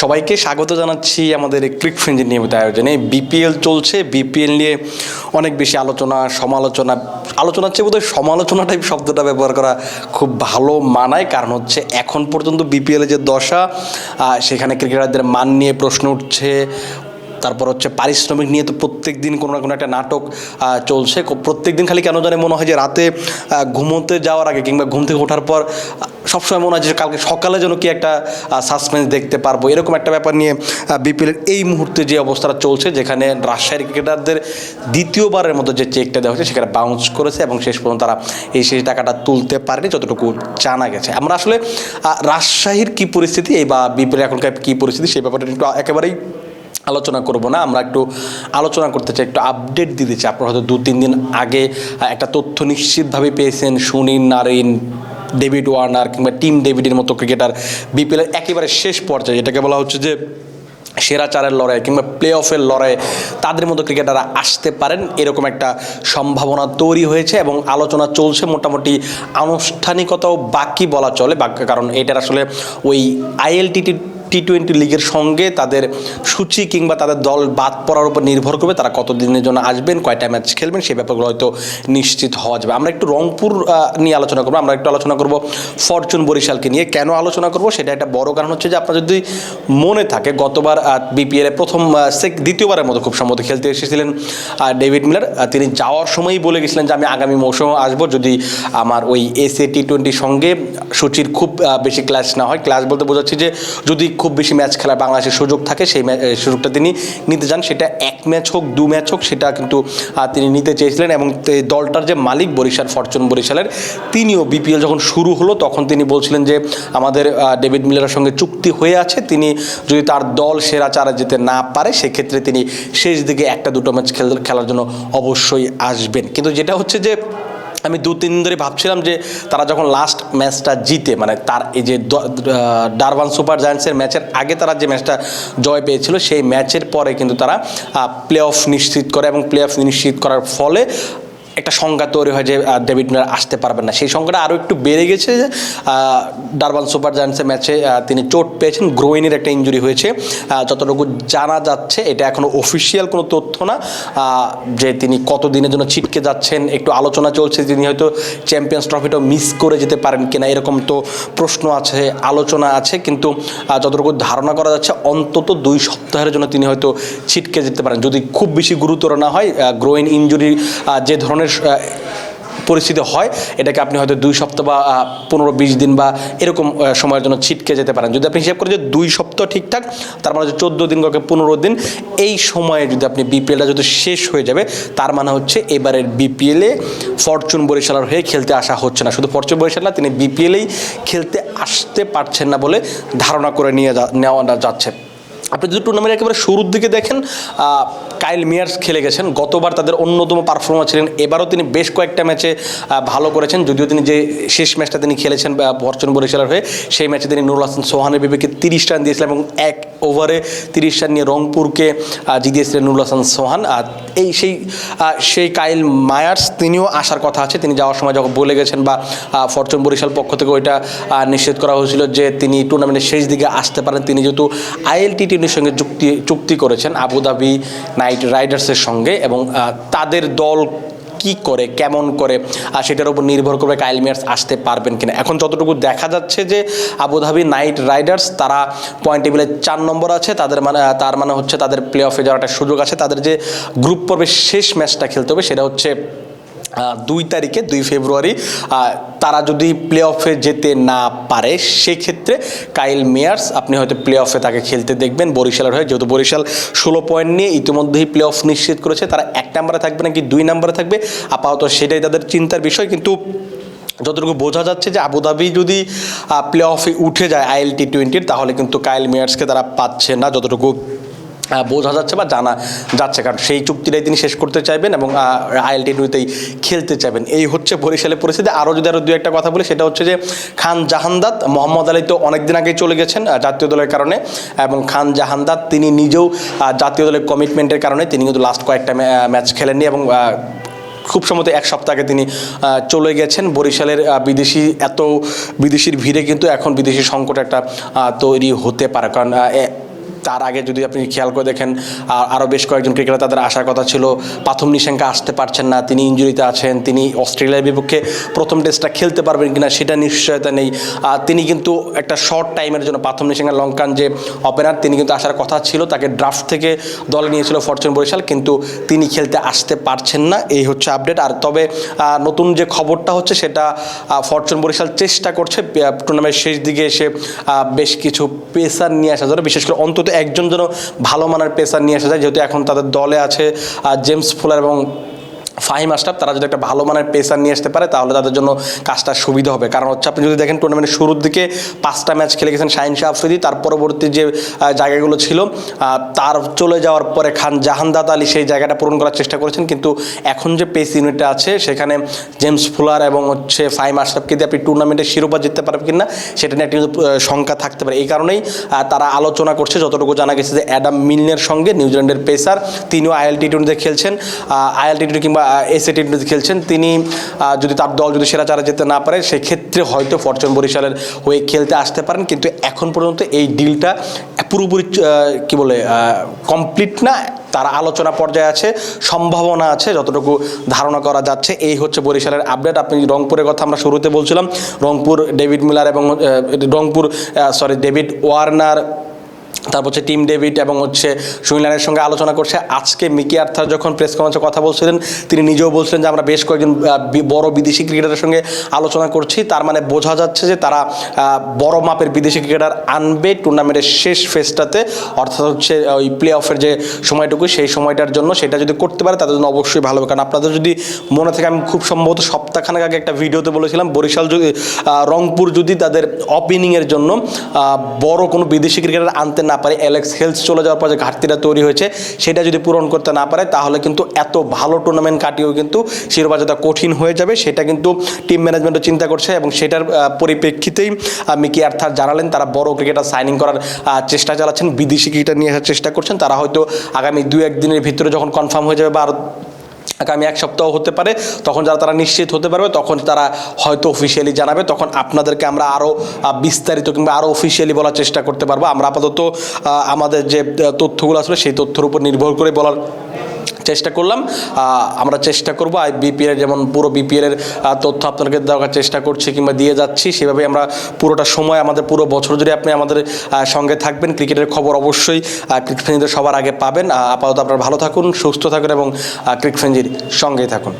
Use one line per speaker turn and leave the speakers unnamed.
সবাইকে স্বাগত জানাচ্ছি আমাদের ক্লিক ফ্রেঞ্জের নিয়মিত আয়োজনে। বিপিএল চলছে, বিপিএল নিয়ে অনেক বেশি আলোচনা, সমালোচনা, আলোচনার চেয়ে বোধহয় সমালোচনাটাই শব্দটা ব্যবহার করা খুব ভালো মানায়। কারণ হচ্ছে এখন পর্যন্ত বিপিএলে যে দশা সেখানে ক্রিকেটারদের মান নিয়ে প্রশ্ন উঠছে। তারপর হচ্ছে পারিশ্রমিক নিয়ে তো প্রত্যেক দিন কোনো না কোনো একটা নাটক চলছে। প্রত্যেক দিন খালি কেন জানে মনে হয় যে রাতে ঘুমোতে যাওয়ার আগে কিংবা ঘুম থেকে ওঠার পর সবসময় মনে হয় যে কালকে সকালে যেন কি একটা সাসপেন্স দেখতে পারব। এরকম একটা ব্যাপার নিয়ে বিপিএলের এই মুহূর্তে যে অবস্থাটা চলছে, যেখানে রাজশাহীর ক্রিকেটারদের দ্বিতীয়বারের মতো যে চেকটা দেওয়া হয়েছে, সেখানে বাউন্স করেছে এবং শেষ পর্যন্ত তারা এই শেষ টাকাটা তুলতে পারেনি, যতটুকু জানা গেছে। আমরা আসলে রাজশাহীর কী পরিস্থিতি, এই বা বিপিএল এখনকার কী পরিস্থিতি, সেই ব্যাপারটা একটু একেবারেই আলোচনা করব না। আমরা একটু আলোচনা করতে চাই, একটু আপডেট দিতে চাই। আপনারা হয়তো দু তিন দিন আগে একটা তথ্য নিশ্চিতভাবে পেয়েছেন, সুনীল নারিন ডেভিড ওয়ার্নার কিংবা টিম ডেভিডের মতো ক্রিকেটার বিপিএলের একেবারে শেষ পর্যায়ে, যেটাকে বলা হচ্ছে যে সেরা চারের লড়াই কিংবা প্লে অফের লড়াই, তাদের মতো ক্রিকেটাররা আসতে পারেন এরকম একটা সম্ভাবনা তৈরি হয়েছে এবং আলোচনা চলছে মোটামুটি। আনুষ্ঠানিকতাও বাকি বলা চলে কারণ এটার আসলে ওই আইএলটিটি টি টোয়েন্টি লিগের সঙ্গে তাদের সূচি কিংবা তাদের দল বাদ পড়ার উপর নির্ভর করবে তারা কত দিনের জন্য আসবেন, কয়টা ম্যাচ খেলবেন, সেই ব্যাপারগুলো হয়তো নিশ্চিত হওয়া যাবে। আমরা একটু রংপুর নিয়ে আলোচনা করব। আমরা একটু আলোচনা করব ফরচুন বরিশালকে নিয়ে। কেন আলোচনা করব? সেটা একটা বড় কারণ হচ্ছে যে আপনার যদি মনে থাকে, গতবার বিপিএল প্রথম দ্বিতীয়বারের মতো খুব সম্ভবত খেলতে এসেছিলেন ডেভিড মিলার। তিনি যাওয়ার সময়ই বলে গেছিলেন যে আমি আগামী মৌসুমে আসব, যদি আমার ওই এসএ টি টোয়েন্টির সঙ্গে সূচির খুব বেশি ক্লাস না হয়। ক্লাস বলতে বোঝাচ্ছি যে যদি খুব বেশি ম্যাচ খেলার বাংলাদেশের সুযোগ থাকে, সেই সুযোগটা তিনি নিতে চান সেটা এক ম্যাচ হোক, দু ম্যাচ হোক, সেটা কিন্তু তিনি নিতে চেয়েছিলেন এবং দলটার যে মালিক বরিশাল, ফরচুন বরিশালের, তিনিও বিপিএল যখন শুরু হলো, তখন তিনি বলছিলেন যে, আমাদের ডেভিড মিলারের সঙ্গে চুক্তি হয়ে আছে। তিনি যদি তার দল সেরা চারা যেতে না পারে, সেক্ষেত্রে তিনি শেষ দিকে একটা দুটো ম্যাচ খেল, খেলার জন্য অবশ্যই আসবেন। কিন্তু যেটা হচ্ছে যে আমি দু, তিন দিন ধরে ভাবছিলাম যে তারা যখন লাস্ট ম্যাচটা জিতে মানে তার এই যে ডারবান সুপার জায়ান্টসের ম্যাচের আগে তারা যে ম্যাচটা জয় পেয়েছিল, সেই ম্যাচের পরে কিন্তু তারা প্লে অফ নিশ্চিত করে এবং প্লে অফ নিশ্চিত করার ফলে একটা সংজ্ঞা তৈরি হয় যে ডেভিড মিলার আসতে পারবেন না। সেই সংখ্যাটা আরও একটু বেড়ে গেছে যে ডারবান সুপার জায়ান্টসের ম্যাচে তিনি চোট পেয়েছেন গ্রোইনের একটা ইঞ্জুরি হয়েছে। যতটুকু জানা যাচ্ছে, এটা এখনও অফিসিয়াল কোনো তথ্য না। যে তিনি কত দিনের জন্য ছিটকে যাচ্ছেন, একটু আলোচনা চলছে, তিনি হয়তো চ্যাম্পিয়ন্স ট্রফিটাও মিস করে যেতে পারেন কিনা, এরকম তো প্রশ্ন আছে, আলোচনা আছে। কিন্তু যতটুকু ধারণা করা যাচ্ছে, অন্তত দুই সপ্তাহের জন্য তিনি হয়তো ছিটকে যেতে পারেন। যদি খুব বেশি গুরুতর না হয় গ্রোইন ইঞ্জুরি যে ধরনের আহ, পরিস্থিতি হয় এটাকে আপনি হয়তো দুই সপ্তাহ বা পনেরো বিশ দিন বা এরকম সময়ের জন্য ছিটকে যেতে পারেন। যদি আপনি হিসাব করেন যে দুই সপ্তাহ ঠিকঠাক তার মানে হচ্ছে চোদ্দ দিন কাউকে পনেরো দিন এই সময়ে যদি আপনি বিপিএলটা যদি শেষ হয়ে যাবে তার মানে হচ্ছে এবারের বিপিএলে ফরচুন বরিশালার হয়ে খেলতে আসা হচ্ছে না। শুধু ফরচুন বরিশাল না তিনি বিপিএলেই খেলতে আসতে পারছেন না বলে ধারণা করে নিয়ে নেওয়া যাচ্ছে। আপনি যদি টুর্নামেন্ট একেবারে শুরুর দিকে দেখেন কাইল মিয়ার্স খেলে গেছেন। গতবার তাদের অন্যতম পারফর্মার ছিলেন। এবারও তিনি বেশ কয়েকটা ম্যাচে ভালো করেছেন। যদিও তিনি যে শেষ ম্যাচটা তিনি খেলেছেন বর্চন বরিশালের হয়ে, সেই ম্যাচে তিনি নুরুল হাসান সোহানের বিবেকে তিরিশ রান দিয়েছিলেন এবং এক ওভারে তিরিশ রান নিয়ে রংপুরকে জিতিয়েছিলেন নুরুল হাসান সোহান। আর এই সেই সেই কাইল মায়ার্স, তিনিও আসার কথা আছে। তিনি যাওয়ার সময় যখন বলে গেছেন বা ফরচুন বরিশাল পক্ষ থেকে ওইটা নিশ্চিত করা হয়েছিল যে তিনি টুর্নামেন্টের শেষ দিকে আসতে পারেন। তিনি যেহেতু আইএলটি টিমের সঙ্গে চুক্তি চুক্তি করেছেন, আবুধাবি নাইট রাইডার্সের সঙ্গে এবং তাদের দল কি করে, কেমন করে, আর সেটার উপর নির্ভর করবে কাইল মিয়ার্স আসতে পারবেন কিনা। এখন যতটুকু দেখা যাচ্ছে যে আবুধাবি নাইট রাইডার্স, তারা পয়েন্ট টেবিলে চার নম্বর আছে, তাদের মানে তার মানে হচ্ছে তাদের প্লে অফে যাওয়ার একটা সুযোগ আছে। তাদের যে গ্রুপ পর্বের শেষ ম্যাচটা খেলতে হবে, সেটা হচ্ছে দুই তারিখে, দুই ফেব্রুয়ারি। তারা যদি প্লে অফে যেতে না পারে, সেক্ষেত্রে কাইল মেয়ার্স, আপনি হয়তো প্লে অফে তাকে খেলতে দেখবেন, বরিশালের হয়ে। যেহেতু বরিশাল ষোলো পয়েন্ট নিয়ে ইতিমধ্যেই প্লে অফ নিশ্চিত করেছে, তারা এক নম্বরে থাকবে নাকি দুই নম্বরে থাকবে, আপাতত সেটাই তাদের চিন্তার বিষয়। কিন্তু যতটুকু বোঝা যাচ্ছে যে আবুধাবি যদি প্লে অফে উঠে যায় আইএল টি টোয়েন্টির তাহলে কিন্তু কাইল মেয়ার্সকে তারা পাচ্ছে না, যতটুকু বোঝা যাচ্ছে বা জানা যাচ্ছে। কারণ সেই চুক্তিটাই তিনি শেষ করতে চাইবেন এবং আইএল টি টোয়েন্টিতেই খেলতে চাইবেন। এই হচ্ছে বরিশালের পরিস্থিতি। আরও যদি আরও দু একটা কথা বলি, সেটা হচ্ছে যে, খান জাহান্দাত মোহাম্মদ আলী তো অনেকদিন আগেই চলে গেছেন জাতীয় দলের কারণে এবং খান জাহান্দাত তিনি নিজেও জাতীয় দলের কমিটমেন্টের কারণে তিনি কিন্তু লাস্ট কয়েকটা ম্যাচ খেলেননি এবং খুব সম্ভবত এক সপ্তাহ আগে তিনি চলে গেছেন। বরিশালের বিদেশি এত বিদেশির ভিড়ে কিন্তু এখন বিদেশি সংকট একটা তৈরি হতে পারে। কারণ তার আগে যদি আপনি খেয়াল করে দেখেন আরও বেশ কয়েকজন ক্রিকেটার তাদের আসার কথা ছিল। প্রথম নিশাঙ্কা আসতে পারছেন না, তিনি ইঞ্জুরিতে আছেন, তিনি অস্ট্রেলিয়ার বিপক্ষে প্রথম টেস্টটা খেলতে পারবেন কিনা সেটা নিশ্চয়তা নেই। তিনি কিন্তু একটা শর্ট টাইমের জন্য প্রথম নিশাঙ্কা লঙ্কান যে ওপেনার তিনি কিন্তু আসার কথা ছিল, তাকে ড্রাফট থেকে দলে নিয়েছিল ফরচুন বরিশাল, কিন্তু তিনি খেলতে আসতে পারছেন না, এই হচ্ছে আপডেট আর তবে নতুন যে খবরটা হচ্ছে সেটা ফরচুন বরিশাল চেষ্টা করছে টুর্নামেন্টের শেষ দিকে এসে বেশ কিছু পেসার নিয়ে আসা যাবে বিশেষ করে অন্তত একজন যেন ভালো মানের পেসার নিয়ে আসা যায়, যেহেতু এখন তাদের দলে আছে জেমস ফুলার এবং ফাহিম আশরাফ তারা যদি একটা ভালো মানের পেসার নিয়ে আসতে পারে তাহলে তাদের জন্য কাজটা সুবিধা হবে। কারণ হচ্ছে আপনি যদি দেখেন টুর্নামেন্টের শুরুর দিকে পাঁচটা ম্যাচ খেলে গেছেন শাহিন শাহ আফ্রিদি তার পরবর্তী যে জায়গাগুলো ছিল তার চলে যাওয়ার পরে খান জাহানদাদ আলী সেই জায়গাটা পূরণ করার চেষ্টা করেছেন। কিন্তু এখন যে পেস ইউনিটটা আছে সেখানে জেমস ফুলার এবং হচ্ছে ফাহিম আশরাফকে দিয়ে আপনি টুর্নামেন্টের শিরোপা জিততে পারবেন কিনা সেটা নিয়ে একটি কিন্তু, শঙ্কা থাকতে পারে। এই কারণেই তারা আলোচনা করছে যতটুকু জানা গেছে যে অ্যাডাম মিলনের সঙ্গে নিউজিল্যান্ডের পেসার তিনিও আইএল টি টোয়েন্টিতে খেলছেন। আইএল টি টোয়েন্টি কিংবা এসএ টি খেলছেন, তিনি যদি তার দল যদি সেরা চারা যেতে না পারে, সেক্ষেত্রে হয়তো ফরচুন বরিশালের হয়ে খেলতে আসতে পারেন, কিন্তু এখন পর্যন্ত এই ডিলটা পুরোপুরি কি বলে কমপ্লিট না, তারা আলোচনা পর্যায়ে আছে, সম্ভাবনা আছে, যতটুকু ধারণা করা যাচ্ছে, এই হচ্ছে বরিশালের আপডেট আপনি রংপুরের কথা আমরা শুরুতে বলছিলাম, রংপুর ডেভিড মিলার এবং রংপুর সরি ডেভিড ওয়ার্নার তারপর হচ্ছে টিম ডেভিড এবং হচ্ছে সুইলানের সঙ্গে আলোচনা করছে। আজকে মিকি আর্থার যখন প্রেস কনফারেন্সে কথা বলছিলেন, তিনি নিজেও বলছিলেন যে আমরা বেশ কয়েকজন বড় বিদেশি ক্রিকেটারের সঙ্গে আলোচনা করছি। তার মানে বোঝা যাচ্ছে যে তারা বড় মাপের বিদেশি ক্রিকেটার আনবে টুর্নামেন্টের শেষ ফেজটাতে অর্থাৎ হচ্ছে ওই প্লে অফের যে সময়টুকু, সেই সময়টার জন্য সেটা যদি করতে পারে, তাদের জন্য অবশ্যই ভালো হবে। কারণ আপনাদের যদি মনে থাকে, আমি খুব সম্ভবত সপ্তাহখানেক আগে একটা ভিডিওতে বলেছিলাম, বরিশাল যদি রংপুর যদি তাদের অপিনিংয়ের জন্য বড় কোনো বিদেশি ক্রিকেটার আনতে না পারে অ্যালেক্স হেলস চলে যাওয়ার পর যে ঘাটতিটা তৈরি হয়েছে, সেটা যদি পূরণ করতে না পারে, তাহলে কিন্তু এত ভালো টুর্নামেন্ট কাটিয়েও কিন্তু শিরোপা কঠিন হয়ে যাবে। সেটা কিন্তু টিম ম্যানেজমেন্টও চিন্তা করছে এবং সেটার পরিপ্রেক্ষিতেই মিকি আর্থার জানালেন, তারা বড় ক্রিকেটার সাইনিং করার চেষ্টা চালাচ্ছেন, বিদেশি ক্রিকেটার নিয়ে আসার চেষ্টা করছেন। তারা হয়তো আগামী দু একদিনের ভিতরে যখন কনফার্ম হয়ে যাবে বা আগামী এক সপ্তাহ হতে পারে, তখন যারা তারা নিশ্চিত হতে পারবে, তখন তারা হয়তো অফিসিয়ালি জানাবে, তখন আপনাদেরকে আমরা আরও বিস্তারিত কিংবা আরও অফিসিয়ালি বলার চেষ্টা করতে পারব। আমরা আপাতত আমাদের যে তথ্যগুলো আসবে সেই তথ্যের উপর নির্ভর করে বলার চেষ্টা করলাম। আমরা চেষ্টা করব। আর বিপিএল যেমন পুরো বিপিএলের তথ্য আপনাদেরকে দেওয়ার চেষ্টা করছি কিংবা দিয়ে যাচ্ছি সেভাবে আমরা পুরোটা সময় আমাদের পুরো বছর জুড়ে আপনি আমাদের সঙ্গে থাকবেন। ক্রিকেটের খবর অবশ্যই ক্রিকেট ফ্রেঞ্জিদের সবার আগে পাবেন। আপাতত আপনারা ভালো থাকুন, সুস্থ থাকুন এবং ক্রিকেট ফ্রেঞ্জির সঙ্গেই থাকুন।